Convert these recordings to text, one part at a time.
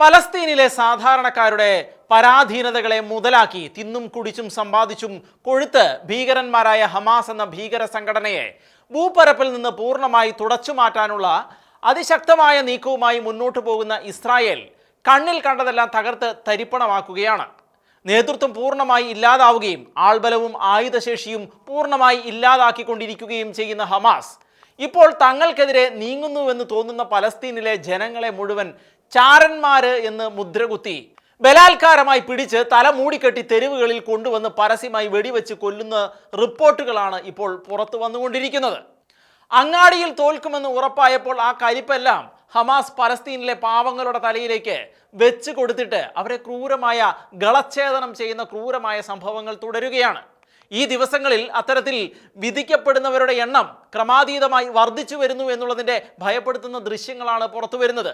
പലസ്തീനിലെ സാധാരണക്കാരുടെ പരാധീനതകളെ മുതലാക്കി തിന്നും കുടിച്ചും സമ്പാദിച്ചും കൊഴുത്ത് ഭീകരന്മാരായ ഹമാസ് എന്ന ഭീകര സംഘടനയെ ഭൂപരപ്പിൽ നിന്ന് പൂർണമായി തുടച്ചു മാറ്റാനുള്ള അതിശക്തമായ നീക്കവുമായി മുന്നോട്ടു പോകുന്ന ഇസ്രായേൽ കണ്ണിൽ കണ്ടതെല്ലാം തകർത്ത് തരിപ്പണമാക്കുകയാണ്. നേതൃത്വം പൂർണമായി ഇല്ലാതാവുകയും ആൾബലവും ആയുധശേഷിയും പൂർണമായി ഇല്ലാതാക്കിക്കൊണ്ടിരിക്കുകയും ചെയ്യുന്ന ഹമാസ് ഇപ്പോൾ തങ്ങൾക്കെതിരെ നീങ്ങുന്നുവെന്ന് തോന്നുന്ന പലസ്തീനിലെ ജനങ്ങളെ മുഴുവൻ ചാരന്മാര് എന്ന് മുദ്രകുത്തി. ബലാത്കാരമായി പിടിച്ച് തല മൂടിക്കെട്ടി തെരുവുകളിൽ കൊണ്ടുവന്ന് പരസ്യമായി വെടിവെച്ച് കൊല്ലുന്ന റിപ്പോർട്ടുകളാണ് ഇപ്പോൾ പുറത്തു വന്നുകൊണ്ടിരിക്കുന്നത്. അങ്ങാടിയിൽ തോൽക്കുമെന്ന് ഉറപ്പായപ്പോൾ ആ കരിപ്പെല്ലാം ഹമാസ് പലസ്തീനിലെ പാവങ്ങളുടെ തലയിലേക്ക് വെച്ച് കൊടുത്തിട്ട് അവരെ ക്രൂരമായ ഗളച്ഛേദനം ചെയ്യുന്ന ക്രൂരമായ സംഭവങ്ങൾ തുടരുകയാണ്. ഈ ദിവസങ്ങളിൽ അത്തരത്തിൽ വിധിക്കപ്പെടുന്നവരുടെ എണ്ണം ക്രമാതീതമായി വർദ്ധിച്ചു വരുന്നു എന്നുള്ളതിന്റെ ഭയപ്പെടുത്തുന്ന ദൃശ്യങ്ങളാണ് പുറത്തു വരുന്നത്.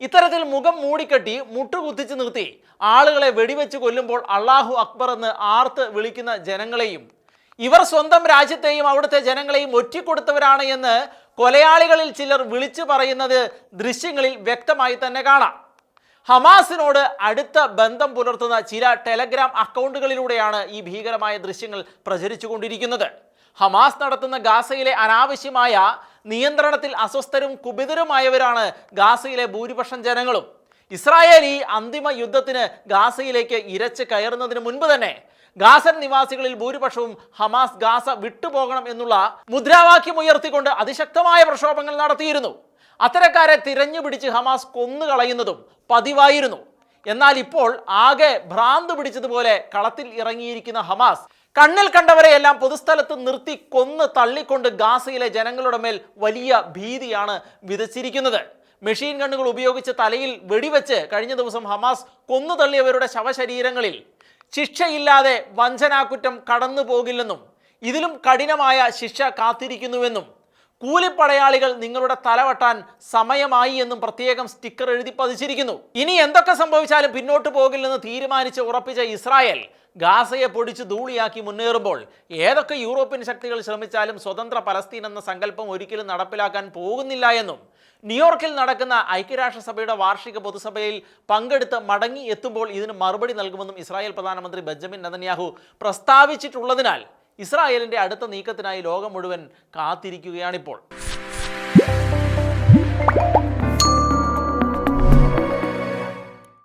ഇത്തരത്തിൽ മുഖം മൂടിക്കെട്ടി മുട്ടുകുത്തിച്ചു നിർത്തി ആളുകളെ വെടിവെച്ച് കൊല്ലുമ്പോൾ അള്ളാഹു അക്ബർ എന്ന് ആർത്ത് വിളിക്കുന്ന ജനങ്ങളെയും ഇവർ സ്വന്തം രാജ്യത്തെയും അവിടുത്തെ ജനങ്ങളെയും ഒറ്റിക്കൊടുത്തവരാണ് എന്ന് കൊലയാളികളിൽ ചിലർ വിളിച്ചു പറയുന്നത് ദൃശ്യങ്ങളിൽ വ്യക്തമായി തന്നെ കാണാം. ഹമാസിനോട് അടുത്ത ബന്ധം പുലർത്തുന്ന ചില ടെലഗ്രാം അക്കൗണ്ടുകളിലൂടെയാണ് ഈ ഭീകരമായ ദൃശ്യങ്ങൾ പ്രചരിച്ചുകൊണ്ടിരിക്കുന്നത്. ഹമാസ് നടത്തുന്ന ഗാസയിലെ അനാവശ്യമായ നിയന്ത്രണത്തിൽ അസ്വസ്ഥരും കുപിതരുമായവരാണ് ഗാസയിലെ ഭൂരിപക്ഷം ജനങ്ങളും. ഇസ്രായേൽ ഈ അന്തിമ യുദ്ധത്തിന് ഗാസയിലേക്ക് ഇരച്ച് കയറുന്നതിന് മുൻപ് തന്നെ ഗാസൻ നിവാസികളിൽ ഭൂരിപക്ഷവും ഹമാസ് ഗാസ വിട്ടുപോകണം എന്നുള്ള മുദ്രാവാക്യം ഉയർത്തിക്കൊണ്ട് അതിശക്തമായ പ്രക്ഷോഭങ്ങൾ നടത്തിയിരുന്നു. അത്തരക്കാരെ തിരഞ്ഞു പിടിച്ച് ഹമാസ് കൊന്നുകളയുന്നതും പതിവായിരുന്നു. എന്നാൽ ഇപ്പോൾ ആകെ ഭ്രാന്ത് പിടിച്ചതുപോലെ കളത്തിൽ ഇറങ്ങിയിരിക്കുന്ന ഹമാസ് കണ്ണിൽ കണ്ടവരെയെല്ലാം പൊതുസ്ഥലത്ത് നിർത്തി കൊന്ന് തള്ളിക്കൊണ്ട് ഗാസയിലെ ജനങ്ങളുടെ മേൽ വലിയ ഭീതിയാണ് വിതച്ചിരിക്കുന്നത്. മെഷീൻ ഗണ്ണുകൾ ഉപയോഗിച്ച് തലയിൽ വെടിവെച്ച് കഴിഞ്ഞ ദിവസം ഹമാസ് കൊന്നു തള്ളിയവരുടെ ശവശരീരങ്ങളിൽ. ശിക്ഷയില്ലാതെ വഞ്ചനാക്കുറ്റം കടന്നു പോകില്ലെന്നും ഇതിലും കഠിനമായ ശിക്ഷ കാത്തിരിക്കുന്നുവെന്നും കൂലിപ്പടയാളികൾ നിങ്ങളുടെ തലവട്ടാൻ സമയമായി എന്നും പ്രത്യേകം സ്റ്റിക്കർ എഴുതി പതിച്ചിരിക്കുന്നു. ഇനി എന്തൊക്കെ സംഭവിച്ചാലും പിന്നോട്ട് പോകില്ലെന്ന് തീരുമാനിച്ച് ഉറപ്പിച്ച ഇസ്രായേൽ ഗാസയെ പൊടിച്ച് ധൂളിയാക്കി മുന്നേറുമ്പോൾ ഏതൊക്കെ യൂറോപ്യൻ ശക്തികൾ ശ്രമിച്ചാലും സ്വതന്ത്ര പലസ്തീൻ എന്ന സങ്കല്പം ഒരിക്കലും നടപ്പിലാക്കാൻ പോകുന്നില്ല എന്നും ന്യൂയോർക്കിൽ നടക്കുന്ന ഐക്യരാഷ്ട്രസഭയുടെ വാർഷിക പൊതുസഭയിൽ പങ്കെടുത്ത് മടങ്ങി എത്തുമ്പോൾ ഇതിന് മറുപടി നൽകുമെന്നും ഇസ്രായേൽ പ്രധാനമന്ത്രി ബെഞ്ചമിൻ നദന്യാഹു പ്രസ്താവിച്ചിട്ടുള്ളതിനാൽ ഇസ്രായേലിന്റെ അടുത്ത നീക്കത്തിനായി ലോകം മുഴുവൻ കാത്തിരിക്കുകയാണിപ്പോൾ.